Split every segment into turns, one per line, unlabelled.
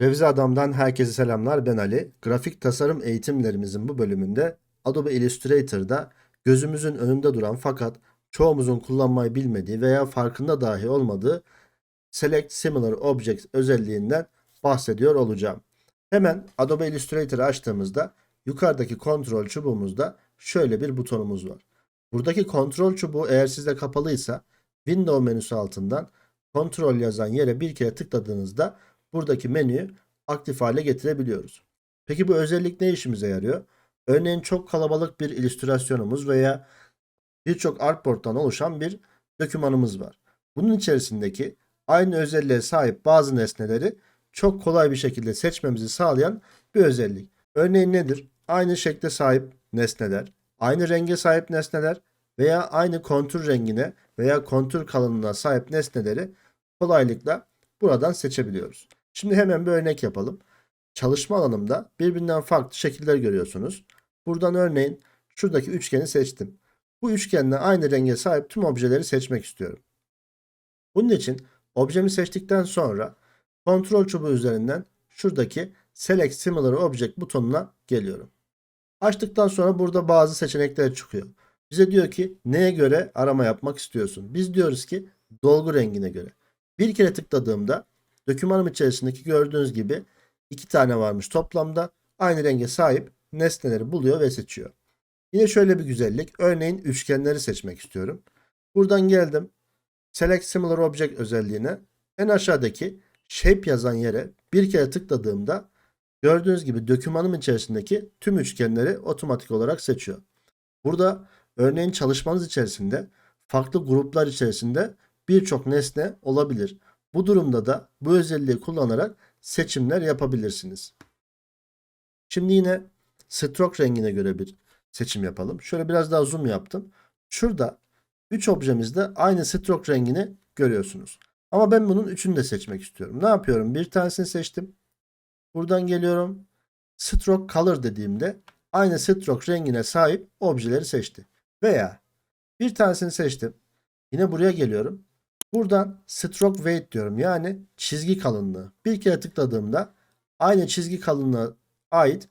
Revize Adam'dan herkese selamlar. Ben Ali. Grafik tasarım eğitimlerimizin bu bölümünde Adobe Illustrator'da gözümüzün önünde duran fakat çoğumuzun kullanmayı bilmediği veya farkında dahi olmadığı Select Similar Objects özelliğinden bahsediyor olacağım. Hemen Adobe Illustrator'ı açtığımızda yukarıdaki kontrol çubuğumuzda şöyle bir butonumuz var. Buradaki kontrol çubuğu eğer sizde kapalıysa Window menüsü altından kontrol yazan yere bir kere tıkladığınızda buradaki menüyü aktif hale getirebiliyoruz. Peki bu özellik ne işimize yarıyor? Örneğin çok kalabalık bir illüstrasyonumuz veya birçok artboard'dan oluşan bir dokümanımız var. Bunun içerisindeki aynı özelliğe sahip bazı nesneleri çok kolay bir şekilde seçmemizi sağlayan bir özellik. Örneğin nedir? Aynı şekle sahip nesneler, aynı renge sahip nesneler veya aynı kontur rengine veya kontur kalınlığına sahip nesneleri kolaylıkla buradan seçebiliyoruz. Şimdi hemen bir örnek yapalım. Çalışma alanımda birbirinden farklı şekiller görüyorsunuz. Buradan örneğin şuradaki üçgeni seçtim. Bu üçgenle aynı renge sahip tüm objeleri seçmek istiyorum. Bunun için objemi seçtikten sonra kontrol çubuğu üzerinden şuradaki Select Similar Object butonuna geliyorum. Açtıktan sonra burada bazı seçenekler çıkıyor. Bize diyor ki neye göre arama yapmak istiyorsun? Biz diyoruz ki dolgu rengine göre. Bir kere tıkladığımda dokümanım içerisindeki gördüğünüz gibi iki tane varmış toplamda aynı renge sahip nesneleri buluyor ve seçiyor. Yine şöyle bir güzellik. Örneğin üçgenleri seçmek istiyorum. Buradan geldim. Select Similar Object özelliğine en aşağıdaki Shape yazan yere bir kere tıkladığımda gördüğünüz gibi dokümanım içerisindeki tüm üçgenleri otomatik olarak seçiyor. Burada örneğin çalışmanız içerisinde farklı gruplar içerisinde birçok nesne olabilir. Bu durumda da bu özelliği kullanarak seçimler yapabilirsiniz. Şimdi yine stroke rengine göre bir seçim yapalım. Şöyle biraz daha zoom yaptım. Şurada 3 objemizde aynı stroke rengini görüyorsunuz. Ama ben bunun üçünü de seçmek istiyorum. Ne yapıyorum? Bir tanesini seçtim. Buradan geliyorum. Stroke color dediğimde aynı stroke rengine sahip objeleri seçti. Veya bir tanesini seçtim. Yine buraya geliyorum. Buradan stroke weight diyorum. Yani çizgi kalınlığı. Bir kere tıkladığımda aynı çizgi kalınlığına ait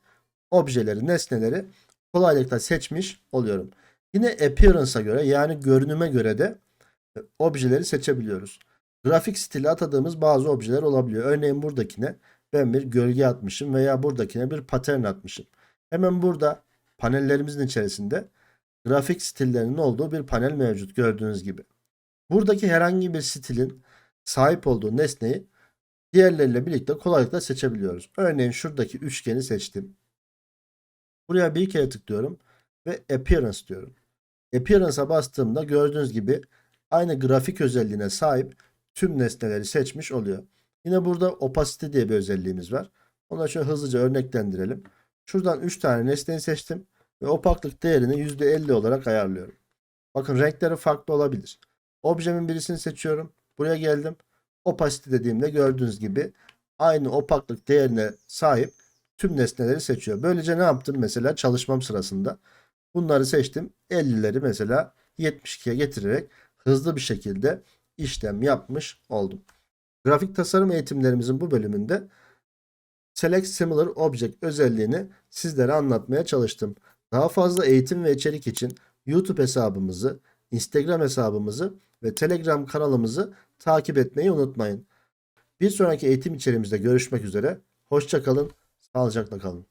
objeleri, nesneleri kolaylıkla seçmiş oluyorum. Yine appearance'a göre yani görünüme göre de e, objeleri seçebiliyoruz. Grafik stili atadığımız bazı objeler olabiliyor. Örneğin buradakine ben bir gölge atmışım veya buradakine bir pattern atmışım. Hemen burada panellerimizin içerisinde grafik stillerinin olduğu bir panel mevcut gördüğünüz gibi. Buradaki herhangi bir stilin sahip olduğu nesneyi diğerleriyle birlikte kolaylıkla seçebiliyoruz. Örneğin şuradaki üçgeni seçtim. Buraya bir kere tıklıyorum ve Appearance diyorum. Appearance'a bastığımda gördüğünüz gibi aynı grafik özelliğine sahip tüm nesneleri seçmiş oluyor. Yine burada Opacity diye bir özelliğimiz var. Onu da şöyle hızlıca örneklendirelim. Şuradan 3 tane nesneyi seçtim ve opaklık değerini %50 olarak ayarlıyorum. Bakın renkleri farklı olabilir. Objemin birisini seçiyorum. Buraya geldim. Opacity dediğimde gördüğünüz gibi aynı opaklık değerine sahip tüm nesneleri seçiyor. Böylece ne yaptım mesela çalışmam sırasında? Bunları seçtim. 50'leri mesela 72'ye getirerek hızlı bir şekilde işlem yapmış oldum. Grafik tasarım eğitimlerimizin bu bölümünde Select Similar Object özelliğini sizlere anlatmaya çalıştım. Daha fazla eğitim ve içerik için YouTube hesabımızı, Instagram hesabımızı ve Telegram kanalımızı takip etmeyi unutmayın. Bir sonraki eğitim içeriğimizde görüşmek üzere. Hoşçakalın, sağlıcakla kalın.